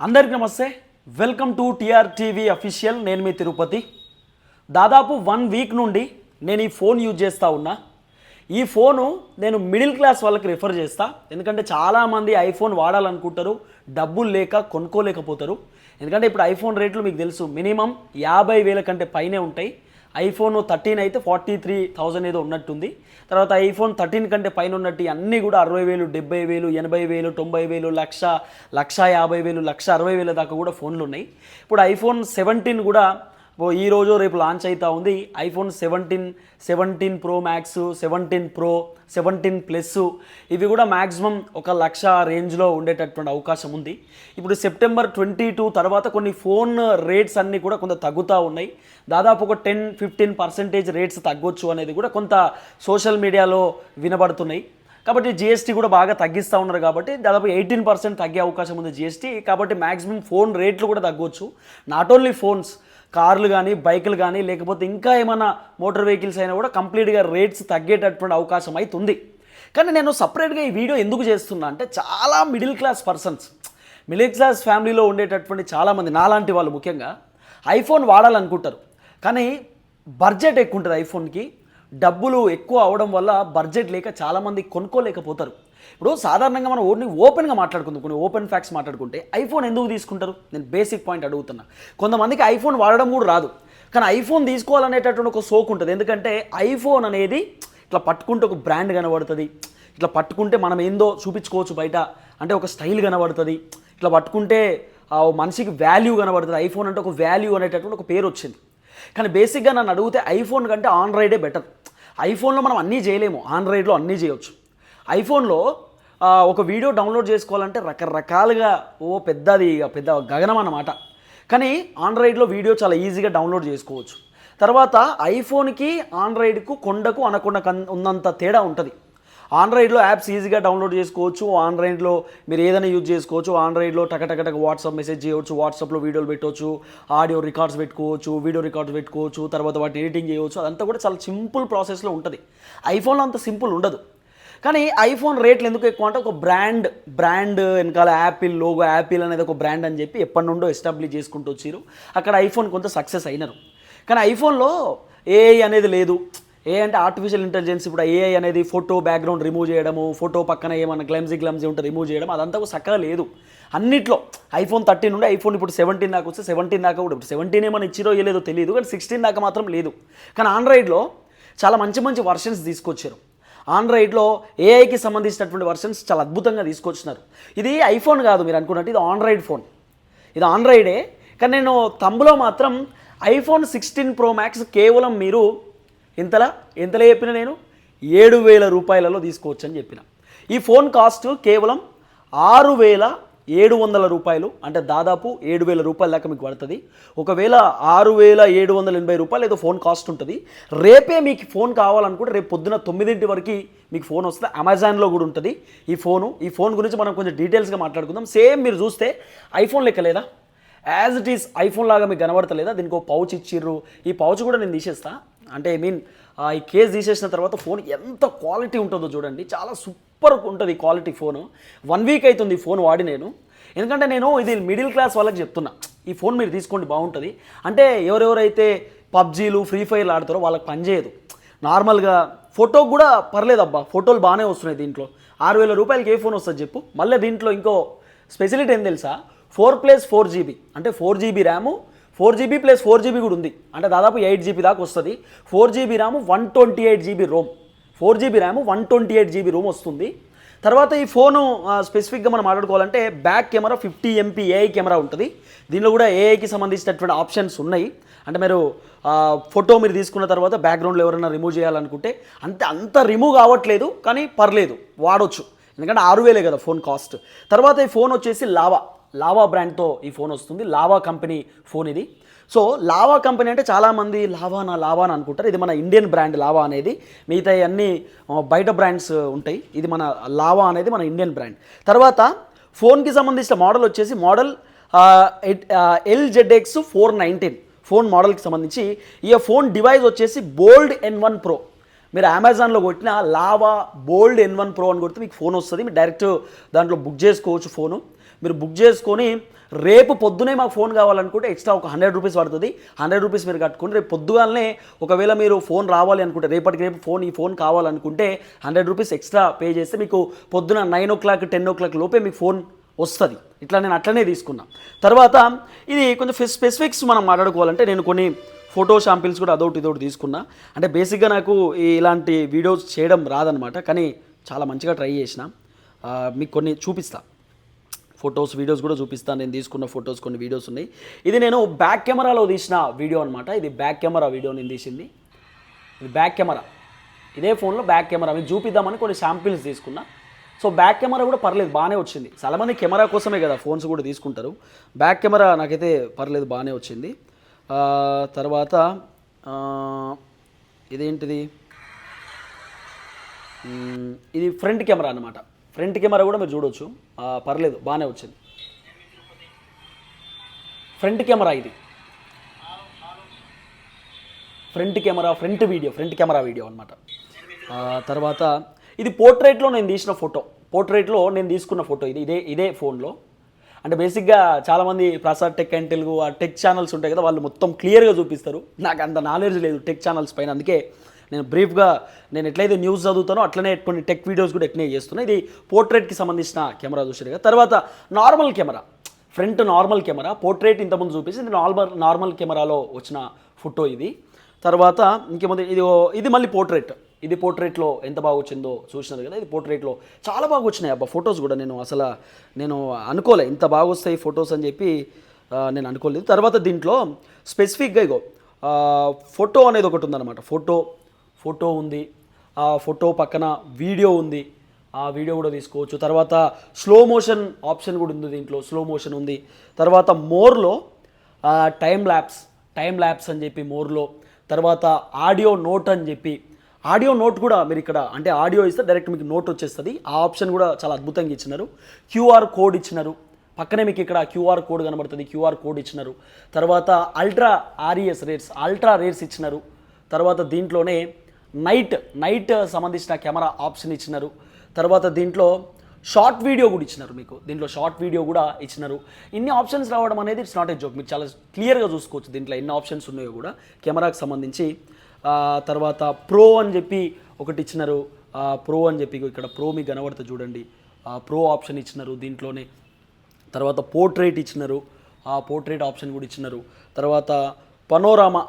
అందరికీ నమస్తే. Welcome to TR TV official నేను మీ తిరుపతి. దాదాపు వన్ వీక్ నుండి నేను ఈ ఫోన్ యూజ్ చేస్తూ ఉన్నా. ఈ ఫోను నేను మిడిల్ క్లాస్ వాళ్ళకి రిఫర్ చేస్తా. ఎందుకంటే చాలామంది ఐఫోన్ వాడాలనుకుంటారు డబ్బులు లేక కొనుక్కోలేకపోతారు. ఎందుకంటే ఇప్పుడు ఐఫోన్ రేట్లు మీకు తెలుసు మినిమం యాభై వేల కంటే పైనే ఉంటాయి. ఐఫోన్ థర్టీన్ అయితే ఫార్టీ త్రీ థౌజండ్ ఏదో ఉన్నట్టుంది. తర్వాత ఐఫోన్ థర్టీన్ కంటే పైన ఉన్నట్టు అన్నీ కూడా అరవై వేలు డెబ్బై వేలు ఎనభై వేలు తొంభై వేలు లక్ష లక్ష యాభై వేలు లక్ష అరవై వేల దాకా కూడా ఫోన్లు ఉన్నాయి. ఇప్పుడు ఐఫోన్ సెవెంటీన్ కూడా ఓ ఈ రోజు రేపు లాంచ్ అవుతా ఉంది iPhone seventeen seventeen pro max seventeen pro seventeen plus ఇవి కూడా మ్యాక్సిమం ఒక లక్ష రేంజ్లో ఉండేటటువంటి అవకాశం ఉంది. ఇప్పుడు సెప్టెంబర్ ట్వంటీ టూ తర్వాత కొన్ని ఫోన్ రేట్స్ అన్నీ కూడా కొంత తగ్గుతూ ఉన్నాయి. దాదాపు ఒక టెన్ ఫిఫ్టీన్ పర్సెంటేజ్ రేట్స్ తగ్గొచ్చు అనేది కూడా కొంత సోషల్ మీడియాలో వినబడుతున్నాయి. కాబట్టి జిఎస్టీ కూడా బాగా తగ్గిస్తూ ఉన్నారు కాబట్టి దాదాపు ఎయిటీన్ పర్సెంట్ తగ్గే అవకాశం ఉంది జిఎస్టీ కాబట్టి మ్యాక్సిమం ఫోన్ రేట్లు కూడా తగ్గొచ్చు. నాట్ ఓన్లీ ఫోన్స్ కార్లు కానీ బైకులు కానీ లేకపోతే ఇంకా ఏమైనా మోటార్ వెహికల్స్ అయినా కూడా కంప్లీట్గా రేట్స్ తగ్గేటటువంటి అవకాశం అయితే ఉంది. కానీ నేను సపరేట్గా ఈ వీడియో ఎందుకు చేస్తున్నా అంటే చాలా middle class persons middle class ఫ్యామిలీలో ఉండేటటువంటి చాలామంది నాలాంటి వాళ్ళు ముఖ్యంగా ఐఫోన్ వాడాలనుకుంటారు. కానీ బడ్జెట్ ఎక్కువ ఉంటుంది ఐఫోన్కి. డబ్బులు ఎక్కువ అవడం వల్ల బడ్జెట్ లేక చాలామంది కొనుక్కోలేకపోతారు. ఇప్పుడు సాధారణంగా మనం ఓన్లీ ఓపెన్గా మాట్లాడుకుందాం. కొన్ని ఓపెన్ ఫ్యాక్ట్స్ మాట్లాడుకుంటే ఐఫోన్ ఎందుకు తీసుకుంటారు? నేను బేసిక్ పాయింట్ అడుగుతున్నా. కొంతమందికి ఐఫోన్ వాడడం కూడా రాదు. కానీ ఐఫోన్ తీసుకోవాలనేటటువంటి ఒక సోక్ ఉంటుంది. ఎందుకంటే ఐఫోన్ అనేది ఇట్లా పట్టుకుంటే ఒక బ్రాండ్ కనబడుతుంది. ఇట్లా పట్టుకుంటే మనం ఏందో చూపించుకోవచ్చు బయట. అంటే ఒక స్టైల్ కనబడుతుంది. ఇట్లా పట్టుకుంటే మనిషికి వాల్యూ కనబడుతుంది. ఐఫోన్ అంటే ఒక వాల్యూ అనేటటువంటి ఒక పేరు వచ్చింది. కానీ బేసిక్గా నన్ను అడిగితే ఐఫోన్ కంటే ఆండ్రాయిడే బెటర్ ఐఫోన్లో మనం అన్నీ చేయలేము. ఆండ్రాయిడ్లో అన్నీ చేయొచ్చు. ఐఫోన్లో ఒక వీడియో డౌన్లోడ్ చేసుకోవాలంటే రకరకాలుగా ఓ పెద్దది పెద్ద గగనం అన్నమాట. కానీ ఆండ్రాయిడ్లో వీడియో చాలా ఈజీగా డౌన్లోడ్ చేసుకోవచ్చు. తర్వాత ఐఫోన్కి ఆండ్రాయిడ్కు కొండకు అనకొండ కన్- ఉన్నంత తేడా ఉంటుంది. ఆండ్రాయిడ్లో యాప్స్ ఈజీగా డౌన్లోడ్ చేసుకోవచ్చు. ఆండ్రాయిడ్లో మీరు ఏదైనా యూజ్ చేసుకోవచ్చు. ఆండ్రాయిడ్లో టకటకటక వాట్సాప్ మెసేజ్ చేయవచ్చు. వాట్సాప్లో వీడియోలు పెట్టవచ్చు. ఆడియో రికార్డ్స్ పెట్టుకోవచ్చు. వీడియో రికార్డ్స్ పెట్టుకోవచ్చు. తర్వాత వాటి ఎడిటింగ్ చేయవచ్చు. అదంతా కూడా చాలా సింపుల్ ప్రాసెస్లో ఉంటుంది. ఐఫోన్లో అంత సింపుల్ ఉండదు. కానీ ఐఫోన్ రేట్లు ఎందుకు ఎక్కువ అంటే ఒక బ్రాండ్ బ్రాండ్ వెనకాల యాపిల్ లోగో యాపిల్ అనేది ఒక బ్రాండ్ అని చెప్పి ఎప్పటి నుండో ఎస్టాబ్లిష్ చేసుకుంటూ వచ్చారు అక్కడ ఐఫోన్ కొంత సక్సెస్ అయినారు. కానీ ఐఫోన్లో ఏఐ అనేది లేదు. ఏ అంటే ఆర్టిఫిషియల్ ఇంటెలిజెన్స్ ఇప్పుడు ఏఐ అనేది ఫోటో బ్యాక్గ్రౌండ్ రిమూవ్ చేయడము ఫోటో పక్కన ఏమన్నా గ్లమ్జీ గ్లమ్జీ ఉంటే రిమూవ్ చేయడం అదంతా ఒక చక్కగా లేదు. అన్నిట్లో ఐఫోన్ థర్టీన్ నుండి ఐఫోన్ ఇప్పుడు సెవెంటీన్ దాకా వస్తే సెవెంటీన్ దాకా కూడా ఇప్పుడు సెవెంటీన్ ఏమైనా ఇచ్చిరో లేదో తెలియదు కానీ సిక్స్టీన్ దాకా మాత్రం లేదు. కానీ ఆండ్రాయిడ్లో చాలా మంచి మంచి వర్షన్స్ తీసుకొచ్చారు. ఆండ్రాయిడ్లో ఏఐకి సంబంధించినటువంటి వర్షన్స్ చాలా అద్భుతంగా తీసుకొచ్చినారు. ఇది ఐఫోన్ కాదు మీరు అనుకున్నట్టు ఇది ఆండ్రాయిడ్ ఫోన్. ఇది ఆండ్రాయిడే కానీ నేను తమ్ములో మాత్రం ఐఫోన్ సిక్స్టీన్ ప్రో మ్యాక్స్ కేవలం మీరు ఇంతలా ఎంతలో చెప్పిన నేను ఏడు వేల రూపాయలలో తీసుకోవచ్చు అని చెప్పిన. ఈ ఫోన్ కాస్ట్ కేవలం ఆరు వేల ఏడు వందల రూపాయలు అంటే దాదాపు ఏడు వేల రూపాయల దాకా మీకు పడుతుంది. ఒకవేళ ఆరు వేల ఏడు వందల ఎనభై రూపాయలు ఏదో ఫోన్ కాస్ట్ ఉంటుంది. రేపే మీకు ఫోన్ కావాలనుకుంటే రేపు పొద్దున తొమ్మిదింటి వరకు మీకు ఫోన్ వస్తుంది. అమెజాన్లో కూడా ఉంటుంది ఈ ఫోను. ఈ ఫోన్ గురించి మనం కొంచెం డీటెయిల్స్గా మాట్లాడుకుందాం. సేమ్ మీరు చూస్తే ఐఫోన్ లెక్క లేదా? యాజ్ ఇట్ ఈస్ ఐఫోన్ లాగా మీకు కనబడతలేదా? దీనికి ఒక పౌచ్ ఇచ్చిర్రు. ఈ పౌచ్ కూడా నేను తీసేస్తా. అంటే ఐ మీన్ ఈ కేస్ తీసేసిన తర్వాత ఫోన్ ఎంత క్వాలిటీ ఉంటుందో చూడండి. చాలా సూపర్ ఉంటుంది క్వాలిటీ ఫోను వన్ వీక్ అవుతుంది ఫోన్ వాడి నేను ఎందుకంటే నేను ఇది మిడిల్ క్లాస్ వాళ్ళకి చెప్తున్నా. ఈ ఫోన్ మీరు తీసుకోండి బాగుంటుంది. అంటే ఎవరెవరైతే పబ్జీలు ఫ్రీ ఫైర్లు ఆడతారో వాళ్ళకి పనిచేయదు నార్మల్గా ఫోటో కూడా పర్లేదు అబ్బా. ఫోటోలు బాగానే వస్తున్నాయి దీంట్లో. ఆరు వేల రూపాయలకి ఏ ఫోన్ వస్తుంది చెప్పు. మళ్ళీ దీంట్లో ఇంకో స్పెషలిటీ ఏం తెలుసా? ఫోర్ ప్లస్ ఫోర్ జీబీ అంటే four GB RAM four GB plus four GB కూడా ఉంది. అంటే దాదాపు ఎయిట్ జీబీ దాకా వస్తుంది. Four GB RAM one twenty eight GB ROM four GB RAM one twenty eight GB ROM వస్తుంది. తర్వాత ఈ ఫోను స్పెసిఫిక్గా మనం మాట్లాడుకోవాలంటే back camera fifty MP AI camera ఉంటుంది. దీనిలో కూడా ఏఐకి సంబంధించినటువంటి ఆప్షన్స్ ఉన్నాయి. అంటే మీరు ఫోటో మీరు తీసుకున్న తర్వాత బ్యాక్గ్రౌండ్లో ఎవరైనా రిమూవ్ చేయాలనుకుంటే అంతే అంత రిమూవ్ కావట్లేదు కానీ పర్లేదు వాడొచ్చు. ఎందుకంటే ఆరు వేలే కదా ఫోన్ కాస్ట్ తర్వాత ఈ ఫోన్ వచ్చేసి లావా. లావా బ్రాండ్తో ఈ ఫోన్ వస్తుంది. లావా కంపెనీ ఫోన్ ఇది. సో లావా కంపెనీ అంటే చాలామంది లావానా లావానా అనుకుంటారు. ఇది మన ఇండియన్ బ్రాండ్ లావా అనేది. మిగతా అన్ని బయట బ్రాండ్స్ ఉంటాయి. ఇది మన లావా అనేది మన ఇండియన్ బ్రాండ్. తర్వాత ఫోన్కి సంబంధించిన మోడల్ వచ్చేసి model LZX four nineteen. Phone మోడల్కి సంబంధించి. ఈ ఫోన్ డివైస్ వచ్చేసి బోల్డ్ ఎన్ వన్ ప్రో. మీరు అమెజాన్లో కొట్టిన Lava Bold N one pro అని కొడితే మీకు ఫోన్ వస్తుంది. మీరు డైరెక్ట్ దాంట్లో బుక్ చేసుకోవచ్చు ఫోను. మీరు బుక్ చేసుకొని రేపు పొద్దునే మాకు ఫోన్ కావాలనుకుంటే ఎక్స్ట్రా ఒక హండ్రెడ్ రూపీస్ పడుతుంది. హండ్రెడ్ రూపీస్ మీరు కట్టుకుంటే రేపు పొద్దుగాలనే ఒకవేళ మీరు ఫోన్ రావాలి అనుకుంటే రేపటికి రేపు ఫోన్ ఈ ఫోన్ కావాలనుకుంటే హండ్రెడ్ రూపీస్ ఎక్స్ట్రా పే చేస్తే మీకు పొద్దున nine o'clock ten o'clock లోపే మీకు ఫోన్ వస్తుంది. ఇట్లా నేను అట్లనే తీసుకున్నా. తర్వాత ఇది కొంచెం స్పెసిఫిక్స్ మనం మాట్లాడుకోవాలంటే నేను కొన్ని ఫోటో షాంపిల్స్ కూడా అదొకటి ఇదొకటి తీసుకున్నా. అంటే బేసిక్గా నాకు ఇలాంటి వీడియోస్ చేయడం రాదనమాట కానీ చాలా మంచిగా ట్రై చేసిన. మీకు కొన్ని చూపిస్తాను ఫొటోస్ వీడియోస్ కూడా చూపిస్తాను. నేను తీసుకున్న ఫొటోస్ కొన్ని వీడియోస్ ఉన్నాయి. ఇది నేను బ్యాక్ కెమెరాలో తీసిన వీడియో అనమాట ఇది బ్యాక్ కెమెరా వీడియో నేను తీసింది. ఇది బ్యాక్ కెమెరా. ఇదే ఫోన్లో బ్యాక్ కెమెరా. మీకు చూపిద్దామని కొన్ని శాంపిల్స్ తీసుకున్నా. సో బ్యాక్ కెమెరా కూడా పర్లేదు బాగానే వచ్చింది. చాలామంది కెమెరా కోసమే కదా ఫోన్స్ కూడా తీసుకుంటారు. బ్యాక్ కెమెరా నాకైతే పర్లేదు బాగానే వచ్చింది. తర్వాత ఇదేంటిది? ఇది ఫ్రంట్ కెమెరా అనమాట ఫ్రంట్ కెమెరా కూడా మీరు చూడవచ్చు పర్లేదు బాగానే వచ్చింది. ఫ్రంట్ కెమెరా ఇది. Front camera front video front camera video అనమాట తర్వాత ఇది పోర్ట్రేట్లో నేను తీసిన ఫోటో. పోర్ట్రేట్లో నేను తీసుకున్న ఫోటో ఇది. ఇదే ఇదే ఫోన్లో. అంటే బేసిక్గా చాలామంది ప్రసాద్ టెక్ అండ్ తెలుగు ఆ టెక్ ఛానల్స్ ఉంటాయి కదా వాళ్ళు మొత్తం క్లియర్గా చూపిస్తారు. నాకు అంత నాలెడ్జ్ లేదు టెక్ ఛానల్స్ పైన. అందుకే నేను బ్రీఫ్గా నేను ఎట్లయితే న్యూస్ చదువుతానో అట్లనే కొన్ని టెక్ వీడియోస్ కూడా ఎట్లనే చేస్తున్నా. ఇది పోర్ట్రేట్కి సంబంధించిన కెమెరా చూసారు కదా. తర్వాత normal camera front normal camera portrait ఇంతకుముందు చూపించి ఇది నార్మల్ నార్మల్ కెమెరాలో వచ్చిన ఫోటో ఇది. తర్వాత ఇంకేముంది? ఇది ఇది మళ్ళీ పోర్ట్రేట్. ఇది పోర్ట్రేట్లో ఎంత బాగా వచ్చిందో చూసినారు కదా ఇది పోర్ట్రేట్లో చాలా బాగా వచ్చినాయి. అబ్బా ఫొటోస్ కూడా నేను అసలు నేను అనుకోలే. ఇంత బాగా వస్తాయి ఫొటోస్ అని చెప్పి నేను అనుకోలేదు. తర్వాత దీంట్లో స్పెసిఫిక్గా ఇగో ఫోటో అనేది ఒకటి ఉందన్నమాట. ఫోటో ఫోటో ఉంది. ఆ ఫోటో పక్కన వీడియో ఉంది. ఆ వీడియో కూడా తీసుకోవచ్చు. తర్వాత స్లో మోషన్ ఆప్షన్ కూడా ఉంది దీంట్లో. స్లో మోషన్ ఉంది. తర్వాత మోర్లో టైం ల్యాబ్స్ టైం ల్యాబ్స్ అని చెప్పి మోర్లో. తర్వాత ఆడియో నోట్ అని చెప్పి. ఆడియో నోట్ కూడా మీరు ఇక్కడ అంటే ఆడియో ఇస్తే డైరెక్ట్ మీకు నోట్ వచ్చేస్తుంది. ఆ ఆప్షన్ కూడా చాలా అద్భుతంగా ఇచ్చినారు. క్యూఆర్ కోడ్ ఇచ్చినారు. పక్కనే మీకు ఇక్కడ క్యూఆర్ కోడ్ కనబడుతుంది. క్యూఆర్ కోడ్ ఇచ్చినారు. తర్వాత ultra RES rates ultra rates ఇచ్చినారు. తర్వాత దీంట్లోనే నైట్ నైట్ సంబంధించిన కెమెరా ఆప్షన్ ఇచ్చినారు. తర్వాత దీంట్లో షార్ట్ వీడియో కూడా ఇచ్చినారు మీకు. దీంట్లో షార్ట్ వీడియో కూడా ఇచ్చినారు. ఇన్ని ఆప్షన్స్ రావడం అనేది ఇట్స్ నాట్ ఏ జోక్ మీరు చాలా క్లియర్గా చూసుకోవచ్చు దీంట్లో ఎన్ని ఆప్షన్స్ ఉన్నాయో కూడా. కెమెరాకి సంబంధించి తర్వాత ప్రో అని చెప్పి ఒకటి ఇచ్చినారు. ప్రో అని చెప్పి ఇక్కడ ప్రో మీకు కనబడుతుంది చూడండి. ప్రో ఆప్షన్ ఇచ్చినారు దీంట్లోనే. తర్వాత పోర్ట్రేట్ ఇచ్చినారు. ఆ పోర్ట్రేట్ ఆప్షన్ కూడా ఇచ్చినారు. తర్వాత పనోరామా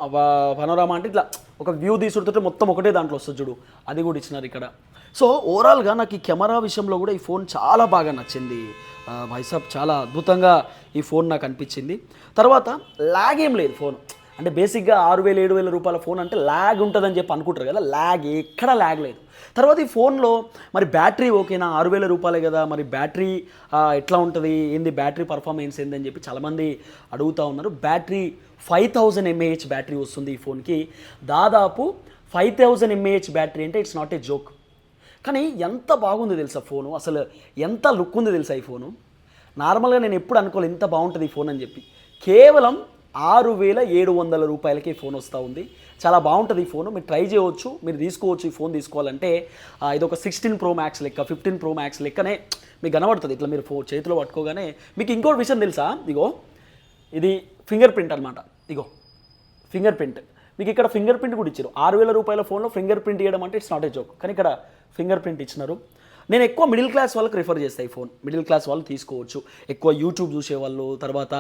పనోరామా అంటే ఇట్లా ఒక వ్యూ తీసుకుంటుంటే మొత్తం ఒకటే దాంట్లో వస్తుంది చూడు. అది కూడా ఇచ్చినారు ఇక్కడ. సో ఓవరాల్గా నాకు ఈ కెమెరా విషయంలో కూడా ఈ ఫోన్ చాలా బాగా నచ్చింది. వైసాప్ చాలా అద్భుతంగా ఈ ఫోన్ నాకు అనిపించింది. తర్వాత లాగ్ ఏం లేదు ఫోన్ అంటే బేసిక్గా ఆరు వేలు ఏడు వేల రూపాయల ఫోన్ అంటే ల్యాగ్ ఉంటుందని చెప్పి అనుకుంటారు కదా ల్యాగ్ ఎక్కడ ల్యాగ్ లేదు. తర్వాత ఈ ఫోన్లో మరి బ్యాటరీ ఓకేనా? ఆరు వేల రూపాయలే కదా మరి బ్యాటరీ ఎట్లా ఉంటుంది? ఏంది బ్యాటరీ పర్ఫార్మెన్స్ ఏందని చెప్పి చాలామంది అడుగుతూ ఉన్నారు. Battery five thousand mAh battery వస్తుంది ఈ ఫోన్కి. దాదాపు ఫైవ్ థౌజండ్ ఎంఏహెచ్ బ్యాటరీ అంటే ఇట్స్ నాట్ ఏ జోక్ కానీ ఎంత బాగుంది తెలుసా ఫోను? అసలు ఎంత లుక్ ఉంది తెలుసా ఈ ఫోను? నార్మల్గా నేను ఎప్పుడు అనుకోలేదు ఇంత బాగుంటుంది ఈ ఫోన్ అని చెప్పి. కేవలం ఆరు వేల ఏడు వందల రూపాయలకి ఈ ఫోన్ వస్తూ ఉంది. చాలా బాగుంటుంది ఈ ఫోన్. మీరు ట్రై చేయవచ్చు. మీరు తీసుకోవచ్చు ఈ ఫోన్ తీసుకోవాలంటే ఇది ఒక సిక్స్టీన్ ప్రో మ్యాక్స్ లెక్క ఫిఫ్టీన్ ప్రో మ్యాక్స్ లెక్కనే మీకు కనబడుతుంది. ఇట్లా మీరు ఫో చేతిలో పట్టుకోగానే మీకు ఇంకోటి విషయం తెలుసా? ఇగో ఇది ఫింగర్ ప్రింట్ అనమాట ఇగో ఫింగర్ ప్రింట్. మీకు ఇక్కడ ఫింగర్ ప్రింట్ కూడా ఇచ్చారు. ఆరు వేల రూపాయల ఫోన్లో ఫింగర్ ప్రింట్ ఇవ్వడం అంటే ఇట్స్ నాట్ ఏ జోక్ కానీ ఇక్కడ ఫింగర్ ప్రింట్ ఇచ్చినారు. నేను ఎక్కువ మిడిల్ క్లాస్ వాళ్ళకి రిఫర్ చేస్తాను ఈ ఫోన్ మిడిల్ క్లాస్ వాళ్ళు తీసుకోవచ్చు. ఎక్కువ యూట్యూబ్ చూసేవాళ్ళు తర్వాత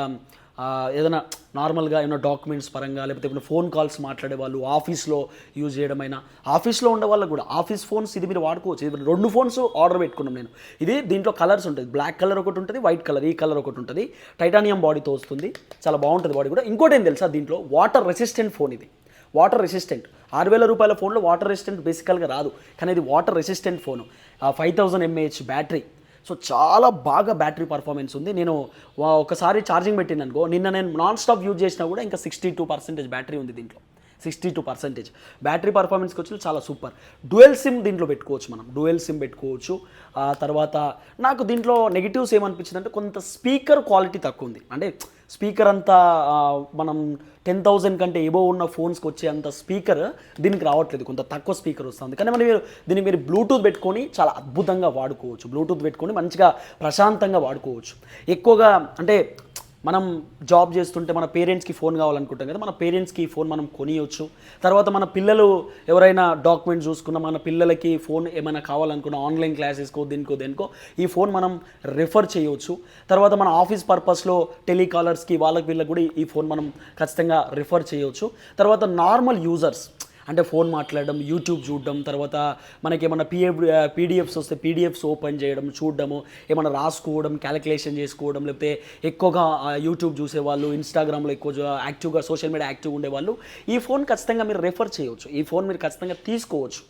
ఏదైనా నార్మల్గా ఏమైనా డాక్యుమెంట్స్ పరంగా లేకపోతే ఏమైనా ఫోన్ కాల్స్ మాట్లాడే వాళ్ళు ఆఫీస్లో యూజ్ చేయడమైనా ఆఫీస్లో ఉండే వాళ్ళకి కూడా ఆఫీస్ ఫోన్స్ ఇది మీరు వాడుకోవచ్చు. ఇది రెండు ఫోన్స్ ఆర్డర్ పెట్టుకున్నాం నేను. ఇది దీంట్లో కలర్స్ ఉంటుంది బ్లాక్ కలర్ ఒకటి ఉంటుంది వైట్ కలర్ ఈ కలర్ ఒకటి ఉంటుంది. టైటానియం బాడీతో వస్తుంది. చాలా బాగుంటుంది బాడీ కూడా. ఇంకోటి ఏం తెలుసా దీంట్లో? వాటర్ రెసిస్టెంట్ ఫోన్ ఇది. Water resistant. ఆరు వేల రూపాయల ఫోన్లో వాటర్ రెసిస్టెంట్ బేసికల్గా రాదు. కానీ ఇది water resistant phone. Five thousand mAh battery. So చాలా బాగా బ్యాటరీ పర్ఫార్మెన్స్ ఉంది. నేను వా- ఒకసారి ఛార్జింగ్ పెట్టిన అనుకో నిన్న నేను నాన్ స్టాప్ యూజ్ చేసినా కూడా ఇంకా సిక్స్టీ టూ పర్సెంటేజ్ బ్యాటరీ ఉంది దీంట్లో. Sixty two percentage. బ్యాటరీ పర్ఫార్మెన్స్కి వచ్చి చాలా సూపర్. డ్యూయల్ సిమ్ దీంట్లో పెట్టుకోవచ్చు మనం. డ్యూయల్ సిమ్ పెట్టుకోవచ్చు. ఆ తర్వాత నాకు దీంట్లో నెగిటివ్స్ ఏమనిపించింది అంటే కొంత స్పీకర్ క్వాలిటీ తక్కువ ఉంది. అంటే స్పీకర్ అంతా మనం టెన్ థౌజండ్ కంటే ఏబో ఉన్న ఫోన్స్కి వచ్చే అంత స్పీకర్ దీనికి రావట్లేదు. కొంత తక్కువ స్పీకర్ వస్తుంది. కానీ మరి మీరు దీన్ని మీరు బ్లూటూత్ పెట్టుకొని చాలా అద్భుతంగా వాడుకోవచ్చు. బ్లూటూత్ పెట్టుకొని మంచిగా ప్రశాంతంగా వాడుకోవచ్చు. ఎక్కువగా అంటే మనం జాబ్ చేస్తుంటే మన పేరెంట్స్కి ఫోన్ కావాలనుకుంటాం కదా మన పేరెంట్స్కి ఫోన్ మనం కొనియొచ్చు. తర్వాత మన పిల్లలు ఎవరైనా డాక్యుమెంట్ చూసుకున్న మన పిల్లలకి ఫోన్ ఏమైనా కావాలనుకున్న ఆన్లైన్ క్లాసెస్కో దీనికో దేనికో ఈ ఫోన్ మనం రిఫర్ చేయవచ్చు తర్వాత మన ఆఫీస్ పర్పస్లో టెలికాలర్స్కి వాళ్ళకి వీళ్ళకి కూడా ఈ ఫోన్ మనం ఖచ్చితంగా రిఫర్ చేయవచ్చు తర్వాత నార్మల్ యూజర్స్ అంటే ఫోన్ మాట్లాడడం యూట్యూబ్ చూడడం తర్వాత మనకేమన్నా పిఎఫ్ పీడిఎఫ్స్ వస్తే పీడిఎఫ్స్ ఓపెన్ చేయడం చూడడము ఏమైనా రాసుకోవడం క్యాలిక్యులేషన్ చేసుకోవడం లేకపోతే ఎక్కువగా యూట్యూబ్ చూసేవాళ్ళు ఇన్స్టాగ్రామ్లో ఎక్కువ యాక్టివ్గా సోషల్ మీడియా యాక్టివ్ ఉండేవాళ్ళు ఈ ఫోన్ ఖచ్చితంగా మీరు రెఫర్ చేయవచ్చు ఈ ఫోన్ మీరు ఖచ్చితంగా తీసుకోవచ్చు.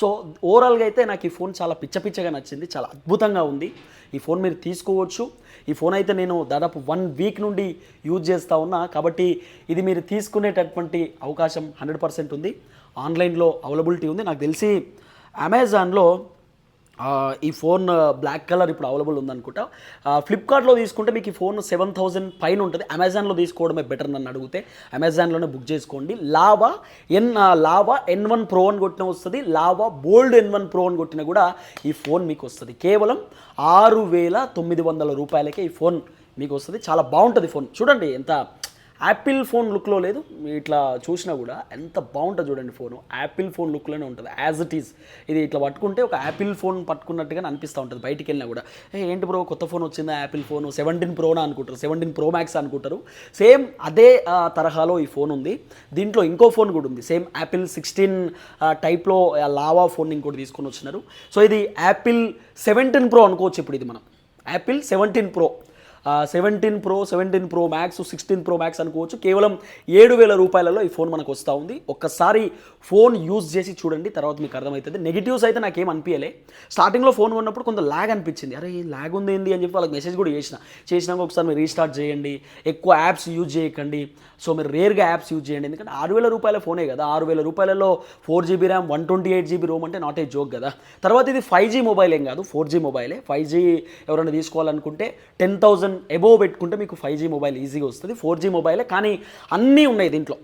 సో ఓవరాల్గా అయితే నాకు ఈ ఫోన్ చాలా పిచ్చ పిచ్చగా నచ్చింది చాలా అద్భుతంగా ఉంది. ఈ ఫోన్ మీరు తీసుకోవచ్చు. ఈ ఫోన్ అయితే నేను దాదాపు వన్ వీక్ నుండి యూజ్ చేస్తూ ఉన్నా. కాబట్టి ఇది మీరు తీసుకునేటటువంటి అవకాశం హండ్రెడ్ పర్సెంట్ ఉంది. ఆన్లైన్లో అవైలబిలిటీ ఉంది. నాకు తెలిసి అమెజాన్లో ఈ ఫోన్ బ్లాక్ కలర్ ఇప్పుడు అవైలబుల్ ఉందనుకుంటా. ఫ్లిప్కార్ట్లో తీసుకుంటే మీకు ఈ ఫోన్ సెవెన్ థౌజండ్ పైన ఉంటుంది. అమెజాన్లో తీసుకోవడమే బెటర్ నన్ను అడిగితే. అమెజాన్లోనే బుక్ చేసుకోండి. Lava N Lava N one pro అని కొట్టిన వస్తుంది. Lava Bold N one pro అని కొట్టిన కూడా ఈ ఫోన్ మీకు వస్తుంది. కేవలం ఆరు వేల తొమ్మిది వందల రూపాయలకే ఈ ఫోన్ మీకు వస్తుంది. చాలా బాగుంటుంది ఫోన్. చూడండి ఎంత యాపిల్ ఫోన్ లుక్లో లేదు. ఇట్లా చూసినా కూడా ఎంత బాగుంటుంది చూడండి ఫోన్ యాపిల్ ఫోన్ లుక్లోనే ఉంటుంది. యాజ్ ఇట్ ఈస్ ఇది ఇట్లా పట్టుకుంటే ఒక యాపిల్ ఫోన్ పట్టుకున్నట్టుగానే అనిపిస్తూ ఉంటుంది బయటికి వెళ్ళినా కూడా. ఏంటి బ్రో కొత్త ఫోన్ వచ్చిందా యాపిల్ ఫోన్ సెవెంటీన్ ప్రోనా అనుకుంటారు. సెవెంటీన్ ప్రో మ్యాక్స్ అనుకుంటారు. సేమ్ అదే తరహాలో ఈ ఫోన్ ఉంది. దీంట్లో ఇంకో ఫోన్ కూడా ఉంది. సేమ్ యాపిల్ సిక్స్టీన్ టైప్లో లావా ఫోన్ ఇంకోటి తీసుకొని వచ్చినారు. సో ఇది యాపిల్ సెవెంటీన్ ప్రో అనుకోవచ్చు ఇప్పుడు ఇది మనం. Apple seventeen pro seventeen pro seventeen pro max sixteen pro max అనుకోవచ్చు. కేవలం ఏడు వేల రూపాయలలో ఈ ఫోన్ మనకు వస్తూ ఉంది. ఒక్కసారి ఫోన్ యూజ్ చేసి చూడండి తర్వాత మీకు అర్థమవుతుంది. నెగిటివ్స్ అయితే నాకేం అనిపించలే స్టార్టింగ్లో ఫోన్ కొన్నప్పుడు కొంత ల్యాగ్ అనిపించింది. అరే ల్యాగ్ ఉంది ఏంది అని చెప్పి వాళ్ళకి మెసేజ్ కూడా చేసిన. చేసినాక ఒకసారి మీరు రీస్టార్ట్ చేయండి. ఎక్కువ యాప్స్ యూజ్ చేయకండి. సో మీరు రేర్గా యాప్స్ యూజ్ చేయండి. ఎందుకంటే ఆరు వేల రూపాయల ఫోనే కదా. ఆరు వేల రూపాయలలో four GB RAM one twenty eight GB ROM అంటే నాట్ ఏ జోక్ కదా. తర్వాత ఇది ఫైవ్ జీ మొబైల్ ఏం కాదు. ఫోర్ జీ మొబైలే ఫైవ్ జీ ఎవరైనా తీసుకోవాలనుకుంటే టెన్ థౌసండ్ ఎబోవ్ పెట్టుకుంటే మీకు ఫైవ్ జీ మొబైల్ ఈజీగా వస్తుంది. ఫోర్ జీ మొబైలే కానీ అన్నీ ఉన్నాయి దీంట్లో.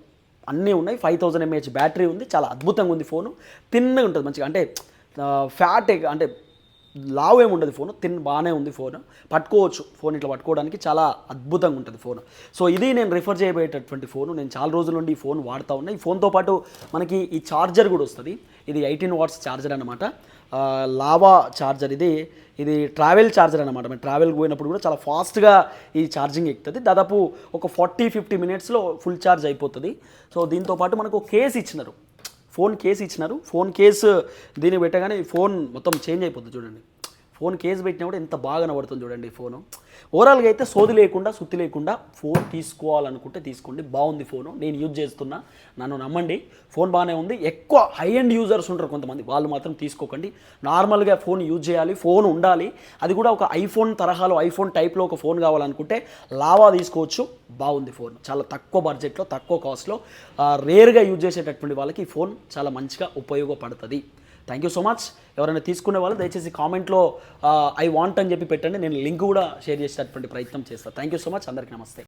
అన్నీ ఉన్నాయి. ఫైవ్ థౌసండ్ ఎంఏహెచ్ బ్యాటరీ ఉంది. చాలా అద్భుతంగా ఉంది ఫోను తిన్నగా ఉంటుంది మంచిగా. అంటే ఫ్యాట్ అంటే లావ్ ఏమి ఉండదు ఫోన్ తిన్ బాగానే ఉంది ఫోన్ పట్టుకోవచ్చు ఫోన్ ఇట్లా పట్టుకోవడానికి. చాలా అద్భుతంగా ఉంటుంది ఫోన్ సో ఇది నేను రిఫర్ చేయబోయేటటువంటి ఫోన్ నేను చాలా రోజుల నుండి ఈ ఫోన్ వాడుతూ ఉన్నా. ఈ ఫోన్తో పాటు మనకి ఈ చార్జర్ కూడా వస్తుంది. ఇది ఎయిటీన్ వాట్స్ చార్జర్ అనమాట లావా చార్జర్. ఇది ఇది ట్రావెల్ చార్జర్ అనమాట మేము ట్రావెల్కి పోయినప్పుడు కూడా చాలా ఫాస్ట్గా ఈ ఛార్జింగ్ ఎక్కుతుంది. దాదాపు ఒక ఫార్టీ ఫిఫ్టీ మినిట్స్లో ఫుల్ ఛార్జ్ అయిపోతుంది. సో దీంతో పాటు మనకు కేస్ ఇచ్చినారు. ఫోన్ కేసు ఇచ్చినారు. ఫోన్ కేసు దీన్ని పెట్టగానే ఫోన్ మొత్తం చేంజ్ అయిపోతుంది చూడండి. ఫోన్ కేసు పెట్టినా కూడా ఎంత బాగా కనబడుతుంది చూడండి ఫోను. ఓవరాల్గా అయితే సోది లేకుండా సుత్తి లేకుండా ఫోన్ తీసుకోవాలనుకుంటే తీసుకోండి. బాగుంది ఫోను. నేను యూజ్ చేస్తున్నా. నన్ను నమ్మండి. ఫోన్ బాగానే ఉంది. ఎక్కువ హై అండ్ యూజర్స్ ఉంటారు కొంతమంది. వాళ్ళు మాత్రం తీసుకోకండి. నార్మల్గా ఫోన్ యూజ్ చేయాలి. ఫోన్ ఉండాలి. అది కూడా ఒక ఐఫోన్ తరహాలో ఐఫోన్ టైప్లో ఒక ఫోన్ కావాలనుకుంటే లావా తీసుకోవచ్చు. బాగుంది ఫోన్. చాలా తక్కువ బడ్జెట్లో తక్కువ కాస్ట్లో రేర్గా యూజ్ చేసేటటువంటి వాళ్ళకి ఈ ఫోన్ చాలా మంచిగా ఉపయోగపడుతుంది. థ్యాంక్ యూ సో మచ్ ఎవరైనా తీసుకునే వాళ్ళు దయచేసి కామెంట్లో ఐ వాంట్ అని చెప్పి పెట్టండి. నేను లింక్ కూడా షేర్ చేసేటటువంటి ప్రయత్నం చేస్తాను థ్యాంక్ యూ సో మచ్ అందరికీ నమస్తే.